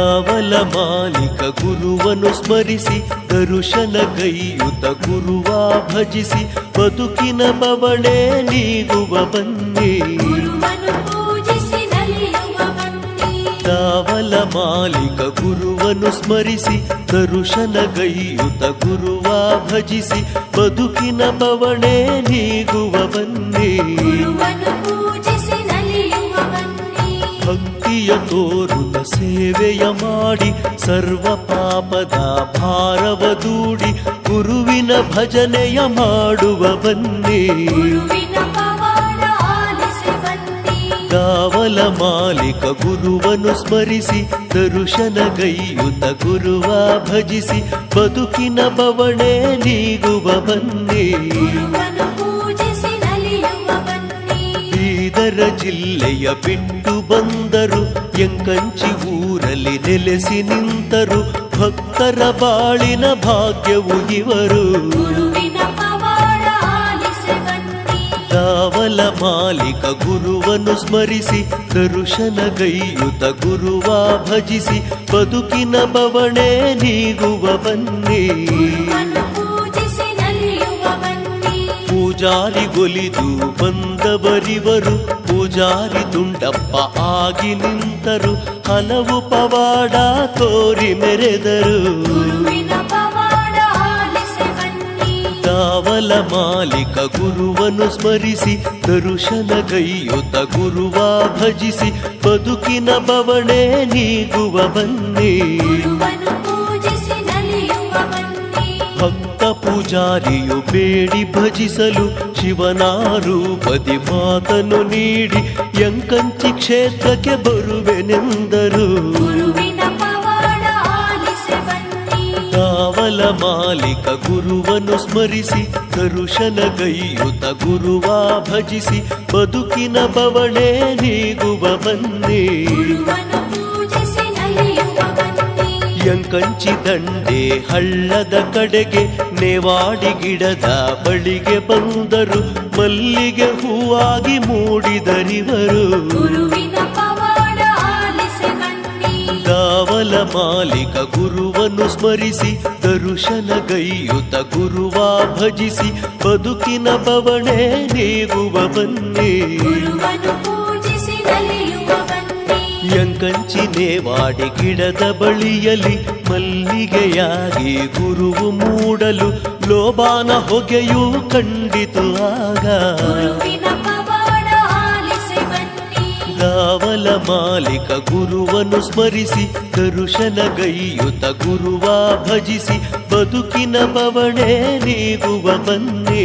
ಮಾಲಿಕ ಗುರುವನ್ನು ಸ್ಮರಿಸಿ ದರುಶನ ಗೈಯುತ ಗುರುವ ಭಜಿಸಿ ಬದುಕಿನ ಬವಣೆ ನೀಗುವ ಬನ್ನಿ ಗುರುವನ್ನು ಪೂಜಿಸಿ ನಲಿಯುವ ಬನ್ನಿ ದಾವಲ ಮಾಲಿಕ ಗುರುವನ್ನು ಸ್ಮರಿಸಿ ದರುಶನ ಗೈಯುತ ಗುರುವ ಭಜಿಸಿ ಬದುಕಿನ ಬವಣೆ ನೀಗುವ ಬನ್ನಿ ಗುರುವನ್ನು ಪೂಜಿಸಿ ನಲಿಯುವ ಬನ್ನಿ ಭಕ್ತಿಯ ತೋರುತ ಸೇವೆಯ ಮಾಡಿ ಸರ್ವ ಪಾಪದ ಭಾರವ ದೂಡಿ ಗುರುವಿನ ಭಜನೆಯ ಮಾಡುವ ಬನ್ನಿ. ಕಾವಲ ಮಾಲಿಕ ಗುರುವನ್ನು ಸ್ಮರಿಸಿ ದರುಶನ ಗೈಯುತ ಗುರುವ ಭಜಿಸಿ ಬದುಕಿನ ಬವಣೆ ನೀಗುವ ಬನ್ನಿ. ಬೀದರ ಜಿಲ್ಲೆಯ ಬಿಟ್ಟು ಬಂದರು. ಎಂಕಂಚಿ ಊರಲ್ಲಿ ನೆಲೆಸಿ ನಿಂತರು. ಭಕ್ತರ ಬಾಳಿನ ಭಾಗ್ಯವು ಇವರು. ದಾವಲ ಮಾಲಿಕ ಗುರುವನ್ನು ಸ್ಮರಿಸಿ ದರುಶನ ಗೈಯುತ ಗುರುವ ಭಜಿಸಿ ಬದುಕಿನ ಬವಣೆ ನೀಗುವ ಬನ್ನಿ. ಪೂಜಾರಿಗೊಲಿದು ಬಂದವರಿವರು ಪೂಜಾರಿ ದುಂಡಪ್ಪ ಆಗಿ ನಿಂತರು ಹಲವು ಪವಾಡ ತೋರಿ ಮೆರೆದರು. ಗುರುವಿನ ದಾವಲ ಮಾಲಿಕ ಗುರುವನ್ನು ಸ್ಮರಿಸಿ ದರುಶನ ಕೈಯುತ ಗುರುವ ಭಜಿಸಿ ಬದುಕಿನ ಬವಣೆ ನೀಗುವ ಬನ್ನಿ. ಪೂಜಾರಿಯು ಬೇಡಿ ಭಜಿಸಲು ಶಿವನ ರೂಪದಿ ಮಾತನು ನೀಡಿ ಯಂಕಂಚಿ ಕ್ಷೇತ್ರಕ್ಕೆ ಬರುವೆನೆಂದರು. ಕಾವಲ ಮಾಲಿಕ ಗುರುವನ್ನು ಸ್ಮರಿಸಿ ದರುಶನ ಕೈಯುತ ಗುರುವ ಭಜಿಸಿ ಬದುಕಿನ ಬವಣೆ ನೀಗುವ ಬನ್ನಿ. ಎಂಕಂಚಿ ದಂಡೆ ಹಳ್ಳದ ಕಡೆಗೆ ನೇವಾಡಿ ಗಿಡದ ಬಳಿಗೆ ಬಂದರು. ಮಲ್ಲಿಗೆ ಹೂವಾಗಿ ಮೂಡಿದರಿವರು ದಾವಲ ಮಾಲಿಕ ಗುರುವನ್ನು ಸ್ಮರಿಸಿ ದರುಶನ ಗೈಯುತ ಗುರುವ ಭಜಿಸಿ ಬದುಕಿನ ಬವಣೆ ನೀಗುವ ಬನ್ನಿ. ಗುರುವನ್ನು ವಾಡಿ ನಲಿಯುವ ಬನ್ನಿ ಎಂಕಂಚಿ ನೇವಾಡಿ ಗಿಡದ ಬಳಿಯಲಿ ಮಲ್ಲಿಗೆಯಾಗಿ ಗುರುವು ಮೂಡಲು ಲೋಬಾನ ಹೊಗೆಯೂ ಕಂಡಿತು ಆಗ. ದಾವಲ ಮಾಲಿಕ ಗುರುವನ್ನು ಸ್ಮರಿಸಿ ದರುಶನ ಗೈಯುತ ಗುರುವ ಭಜಿಸಿ ಬದುಕಿನ ಬವಣೆ ನೀಗುವ ಬನ್ನಿ.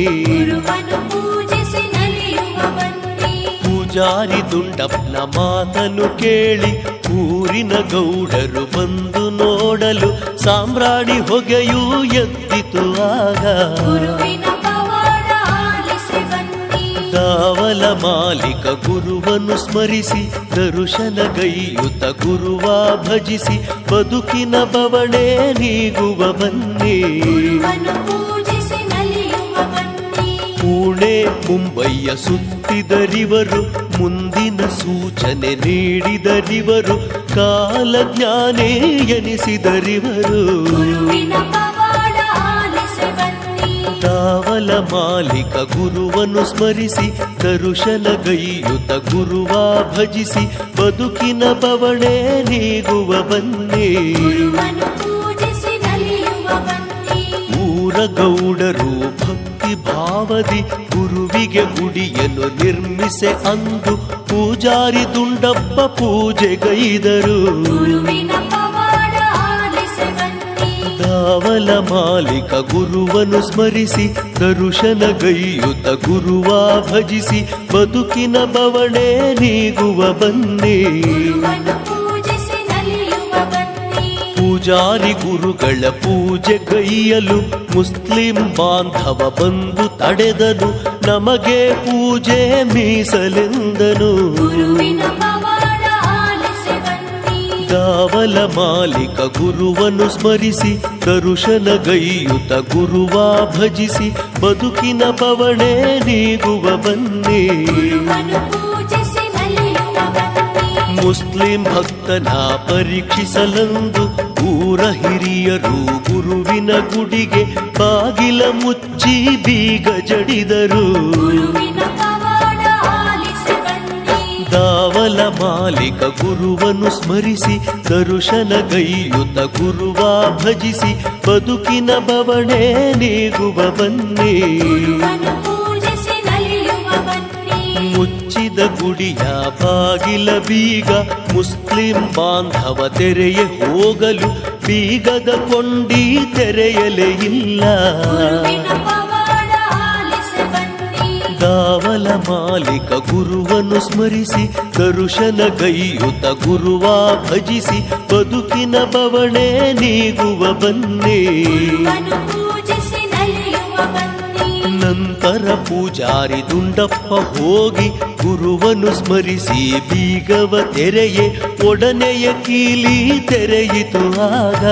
ಪೂಜಾರಿ ದುಂಡಪ್ಪನ ಮಾತನ್ನು ಕೇಳಿ ಊರಿನ ಗೌಡರು ಬಂದು ನೋಡಲು ಸಾಮ್ರಾಣಿ ಹೊಗೆಯೂ ಎದ್ದಿತು ಆಗ. ದಾವಲ ಮಾಲಿಕ ಗುರುವನ್ನು ಸ್ಮರಿಸಿ ದರುಶನ ಗೈಯುತ ಗುರುವ ಭಜಿಸಿ ಬದುಕಿನ ಬವಣೆ ನೀಗುವ ಬನ್ನಿ. ಪುಣೆ ಮುಂಬೈಯ ಸುತ್ತಿದರಿವರು ಮುಂದಿನ ಸೂಚನೆ ನೀಡಿದರಿವರು ಕಾಲಜ್ಞಾನೇ ಎನಿಸಿದರಿವರು ದಾವಲ ಮಾಲಿಕ ಗುರುವನ್ನು ಸ್ಮರಿಸಿ ದರುಶನ ಗೈಯುತ ಗುರುವ ಭಜಿಸಿ ಬದುಕಿನ ಬವಣೆ ನೀಗುವ ಬನ್ನಿ. ಊರ ಗೌಡರು ಭಾವದಿ ಗುರುವಿಗೆ ಗುಡಿಯನ್ನು ನಿರ್ಮಿಸೆ ಅಂದು ಪೂಜಾರಿ ದುಂಡಪ್ಪ ಪೂಜೆಗೈದರು ಧಾವಲ ಮಾಲಿಕ ಗುರುವನು ಸ್ಮರಿಸಿ ದರುಶನ ಗೈಯುತ ಗುರುವ ಭಜಿಸಿ ಬದುಕಿನ ಬವಣೆ ನೀಗುವ ಬನ್ನಿ. ಪೂಜಾರಿ ಗುರುಗಳ ಪೂಜೆ ಕೈಯಲು ಮುಸ್ಲಿಂ ಬಾಂಧವ ಬಂದು ತಡೆದನು. ನಮಗೆ ಪೂಜೆ ಮೀಸಲೆಂದನು. ದಾವಲ ಮಾಲಿಕ ಗುರುವನ್ನು ಸ್ಮರಿಸಿ ದರುಶನ ಗೈಯುತ ಗುರುವ ಭಜಿಸಿ ಬದುಕಿನ ಪವಣೆ ನೀಗುವ ಬನ್ನಿ. ಮುಸ್ಲಿಂ ಭಕ್ತನ ಪರೀಕ್ಷಿಸಲಂದು ಊರ ಹಿರಿಯರು ಗುರುವಿನ ಗುಡಿಗೆ ಬಾಗಿಲ ಮುಚ್ಚಿ ಬೀಗ ಜಡಿದರು. ದಾವಲ ಮಾಲಿಕ ಗುರುವನ್ನು ಸ್ಮರಿಸಿ ದರುಶನಗೈಯುತ ಗುರುವ ಭಜಿಸಿ ಬದುಕಿನ ಬವಣೆ ನೀಗುವ ಬನ್ನಿ. ಮುಚ್ಚಿದ ಗುಡಿಯ ಬಾಗಿಲ ಬೀಗ ಮುಸ್ಲಿಂ ಬಾಂಧವ ತೆರೆಯೇ ಹೋಗಲು ಬೀಗದ ಕೊಂಡಿ ತೆರೆಯಲೇ ಇಲ್ಲ. ದಾವಲ ಮಾಲಿಕ ಗುರುವನ್ನು ಸ್ಮರಿಸಿ ದರುಶನಗೈಯುತ ಗುರುವ ಭಜಿಸಿ ಬದುಕಿನ ಬವಣೆ ನೀಗುವ ಬನ್ನಿ. ನಂತರ ಪೂಜಾರಿ ದುಂಡಪ್ಪ ಹೋಗಿ ಗುರುವನು ಸ್ಮರಿಸಿ ಬೀಗವ ತೆರೆಯೇ ಒಡನೆಯ ಕೀಲಿ ತೆರೆಯಿತು ಆಗ.